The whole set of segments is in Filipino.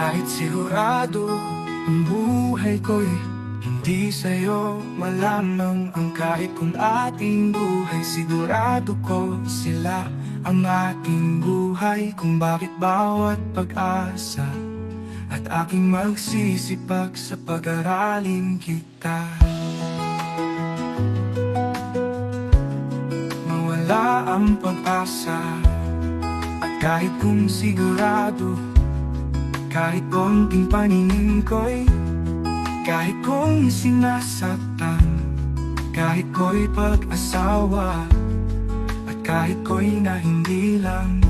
Kahit sigurado ang buhay ko'y hindi sa'yo malamang Ang kahit kung ating buhay sigurado ko sila Ang ating buhay kung bakit bawat pag-asa At aking magsisipag sa pag-aralin kita. Mawala ang pag-asa At kahit kung sigurado Kahit konting paningin ko'y Kahit kung sinasaktan Kahit ko'y pag-asawa At kahit ko'y na hindi lang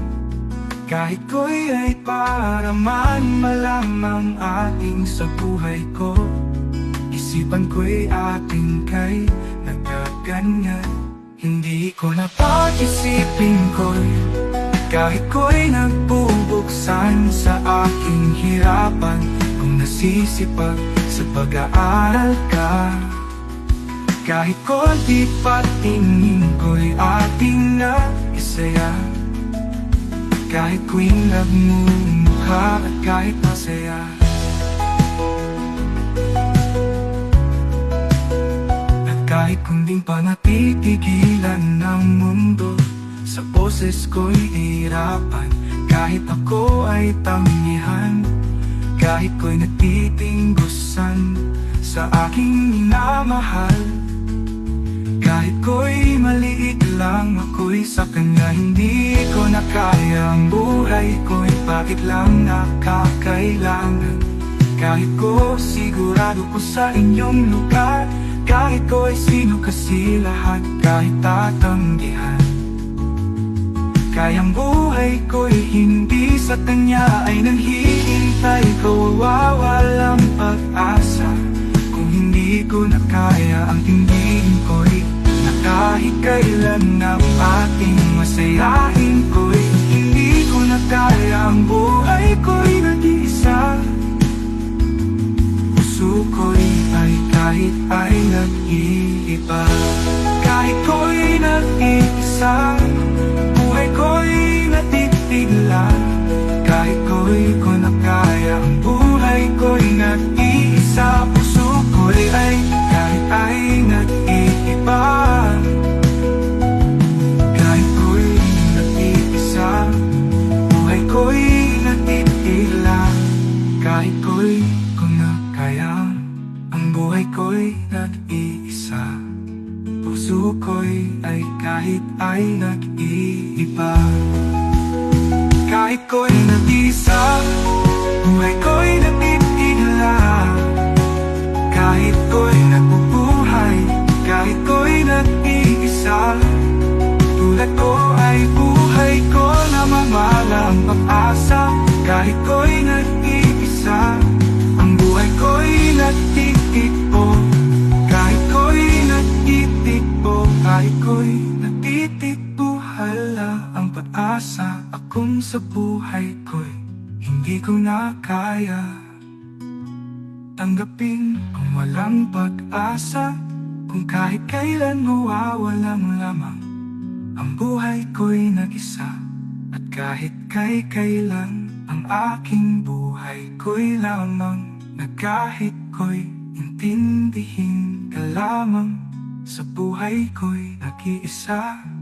Kahit ko'y ay para man malamang ating sa buhay ko Isipan ko'y ating kay nagkaganyan Hindi ko na pag-isipin ko'y Kahit ko'y nagbubuksan sa aking hirapan. Kung nasisipag sa pag-aaral ka Kahit konti patingin ko'y ating na isaya Kahit ko'y nagmumukha at kahit masaya. At kahit kung di pa natitigilan ng mundo Sa boses ko'y hirapan Kahit ako ay tanggihan Kahit ko'y natitinggusan Sa aking minamahal Kahit ko'y maliit lang ako'y sa kanya Hindi ko na kaya. Ang buhay ko'y Bakit lang nakakailangan? Kahit ko sigurado ko sa inyong lugar Kahit ko'y sino kasi lahat Kahit tatanggihan Kayang buhay ko'y hindi sa kanya Ay nanghihintay kawawa walang pag-asa. Kung hindi ko na kaya ang tingin ko'y Na kahit kailan na ating masayahin ko'y Hindi ko na kaya. Ang buhay ko'y nag-iisa. Puso ko'y ay kahit ay nag-iiba. Kahit ko'y nag-iisa natitigla Kahit ko'y ko na kaya Ang buhay ko'y nag-iisa. Puso ko'y ay kahit ay nag-iiba. Kahit ko'y nag-iisa Buhay ko'y natitigla Kahit ko'y ko na kaya Ang buhay ko'y nag-iisa. Puso ko'y ay kahit ay nag-iiba Kahit ko'y nag-isa Buhay ko'y natitigla Kahit ko'y nagbubuhay Kahit ko'y nag-iisa Tulad ko ay buhay ko na mamalang pag-asa. Kahit ko'y nag-iisa Ang buhay ko'y nagtitikbo Kahit ko'y nagtitikbo Kahit ko'y nagtitikbo Hala ang pag-asa Akong sa buhay ko'y Hindi ko na kaya Tanggapin kung walang pag-asa Kung kahit kailan mawawalang lamang Ang buhay ko'y nag-isa. At kahit kay kailan Ang aking buhay ko'y lamang Na kahit ko'y intindihin ka lamang Sa buhay ko'y nag-iisa